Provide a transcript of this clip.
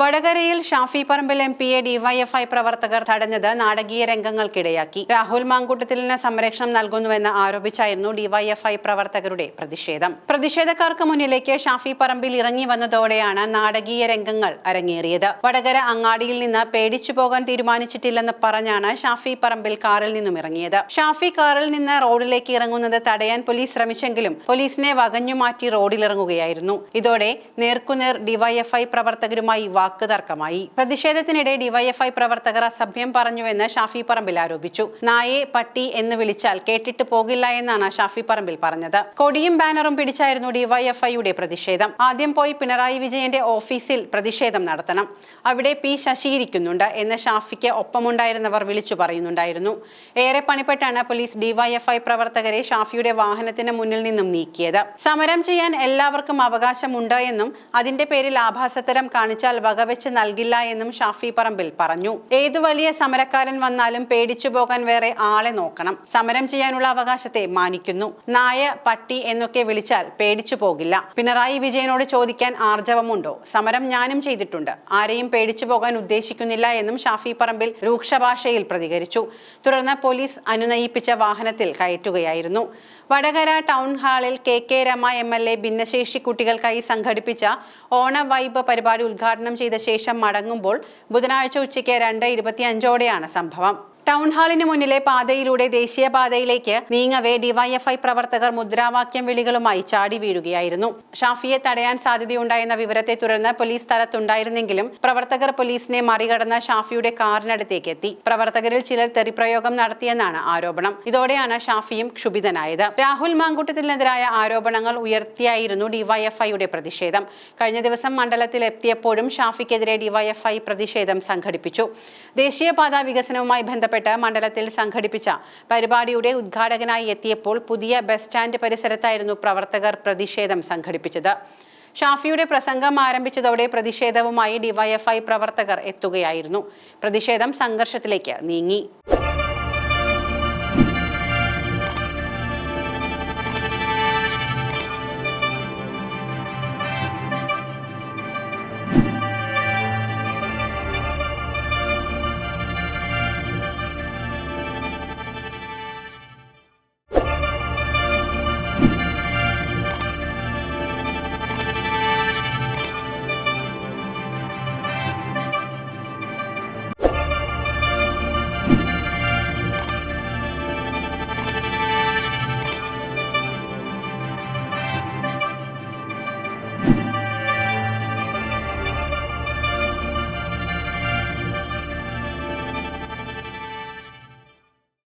വടകരയിൽ ഷാഫി പറമ്പിൽ എം പിയെ ഡിവൈഎഫ്ഐ പ്രവർത്തകർ തടഞ്ഞത് നാടകീയ രംഗങ്ങൾക്കിടയാക്കി. രാഹുൽ മാങ്കൂട്ടത്തിലിന് സംരക്ഷണം നൽകുന്നുവെന്ന് ആരോപിച്ചായിരുന്നു ഡിവൈഎഫ്ഐ പ്രവർത്തകരുടെ പ്രതിഷേധം. പ്രതിഷേധക്കാർക്ക് മുന്നിലേക്ക് ഷാഫി പറമ്പിൽ ഇറങ്ങി വന്നതോടെയാണ് നാടകീയ രംഗങ്ങൾ അരങ്ങേറിയത്. വടകര അങ്ങാടിയിൽ നിന്ന് പേടിച്ചു പോകാൻ തീരുമാനിച്ചിട്ടില്ലെന്ന് പറഞ്ഞാണ് ഷാഫി പറമ്പിൽ കാറിൽ നിന്നും ഇറങ്ങിയത്. ഷാഫി കാറിൽ നിന്ന് റോഡിലേക്ക് ഇറങ്ങുന്നത് തടയാൻ പോലീസ് ശ്രമിച്ചെങ്കിലും പോലീസിനെ വകഞ്ഞുമാറ്റി റോഡിലിറങ്ങുകയായിരുന്നു. ഇതോടെ നേർക്കുനേർ ഡിവൈഎഫ്ഐ പ്രവർത്തകരുമായി വാക്ക് തർക്കമായി. പ്രതിഷേധത്തിനിടെ ഡിവൈഎഫ്ഐ പ്രവർത്തകർ അസഭ്യം പറഞ്ഞുവെന്ന് ഷാഫി പറമ്പിൽ ആരോപിച്ചു. നായെ പട്ടി എന്ന് വിളിച്ചാൽ കേട്ടിട്ട് പോകില്ല എന്നാണ് ഷാഫി പറമ്പിൽ പറഞ്ഞത്. കൊടിയും ബാനറും പിടിച്ചായിരുന്നു ഡിവൈഎഫ്ഐയുടെ പ്രതിഷേധം. ആദ്യം പോയി പിണറായി വിജയന്റെ ഓഫീസിൽ പ്രതിഷേധം നടത്തണം. അവിടെ പി ശശി ഇരിക്കുന്നുണ്ട് എന്ന് ഷാഫിക്ക് ഒപ്പമുണ്ടായിരുന്നവർ വിളിച്ചു പറയുന്നുണ്ടായിരുന്നു. ഏറെ പണിപ്പെട്ടാണ് പോലീസ് ഡിവൈഎഫ്ഐ പ്രവർത്തകരെ ഷാഫിയുടെ വാഹനത്തിന് മുന്നിൽ നിന്നും നീക്കിയത്. സമരം ചെയ്യാൻ എല്ലാവർക്കും അവകാശമുണ്ട് എന്നും അതിന്റെ പേരിൽ ആഭാസത്തരം കാണിച്ചാൽ വകവെച്ച് നൽകില്ല എന്നും ഷാഫി പറമ്പിൽ പറഞ്ഞു. ഏതു വലിയ സമരക്കാരൻ വന്നാലും പേടിച്ചു പോകാൻ വേറെ ആളെ നോക്കണം. സമരം ചെയ്യാനുള്ള അവകാശത്തെ മാനിക്കുന്നു. നായ പട്ടി എന്നൊക്കെ വിളിച്ചാൽ പേടിച്ചു പോകില്ല. പിണറായി വിജയനോട് ചോദിക്കാൻ ആർജവമുണ്ടോ? സമരം ഞാനും ചെയ്തിട്ടുണ്ട്. ആരെയും പേടിച്ചു പോകാൻ ഉദ്ദേശിക്കുന്നില്ല എന്നും ഷാഫി പറമ്പിൽ രൂക്ഷ ഭാഷയിൽ പ്രതികരിച്ചു. തുടർന്ന് പോലീസ് അനുനയിപ്പിച്ച വാഹനത്തിൽ കയറ്റുകയായിരുന്നു. വടകര ടൗൺ ഹാളിൽ K K Rema M L A ഭിന്നശേഷി കുട്ടികൾക്കായി സംഘടിപ്പിച്ച ഓണ വൈബ് പരിപാടി ഉദ്ഘാടനം ചെയ്ത ശേഷം മടങ്ങുമ്പോൾ ബുധനാഴ്ച ഉച്ചയ്ക്ക് രണ്ട് ഇരുപത്തിയഞ്ചോടെയാണ് സംഭവം. ടൗൺ ഹാളിന് മുന്നിലെ പാതയിലൂടെ ദേശീയപാതയിലേക്ക് നീങ്ങവേ ഡിവൈഎഫ്ഐ പ്രവർത്തകർ മുദ്രാവാക്യം വിളികളുമായി ചാടി വീഴുകയായിരുന്നു. ഷാഫിയെ തടയാൻ സാധ്യതയുണ്ടായെന്ന വിവരത്തെ തുടർന്ന് പോലീസ് സ്ഥലത്തുണ്ടായിരുന്നെങ്കിലും പ്രവർത്തകർ പോലീസിനെ മറികടന്ന് ഷാഫിയുടെ കാറിനടുത്തേക്ക് എത്തി. പ്രവർത്തകരിൽ ചിലർ തെറിപ്രയോഗം നടത്തിയെന്നാണ് ആരോപണം. ഇതോടെയാണ് ഷാഫിയും ക്ഷുഭിതനായത്. രാഹുൽ മാങ്കൂട്ടത്തിനെതിരായ ആരോപണങ്ങൾ ഉയർത്തിയായിരുന്നു ഡിവൈഎഫ്ഐയുടെ പ്രതിഷേധം. കഴിഞ്ഞ ദിവസം മണ്ഡലത്തിൽ എത്തിയപ്പോഴും ഷാഫിക്കെതിരെ ഡിവൈഎഫ്ഐ പ്രതിഷേധം സംഘടിപ്പിച്ചു. ദേശീയപാത വികസനവുമായി ബന്ധപ്പെട്ട് മണ്ഡലത്തിൽ സംഘടിപ്പിച്ച പരിപാടിയുടെ ഉദ്ഘാടകനായി എത്തിയപ്പോൾ പുതിയ ബസ് സ്റ്റാൻഡ് പരിസരത്തായിരുന്നു പ്രവർത്തകർ പ്രതിഷേധം സംഘടിപ്പിച്ചത്. ഷാഫിയുടെ പ്രസംഗം ആരംഭിച്ചതോടെ പ്രതിഷേധവുമായി ഡിവൈഎഫ്ഐ പ്രവർത്തകർ എത്തുകയായിരുന്നു. പ്രതിഷേധം സംഘർഷത്തിലേക്ക് നീങ്ങി.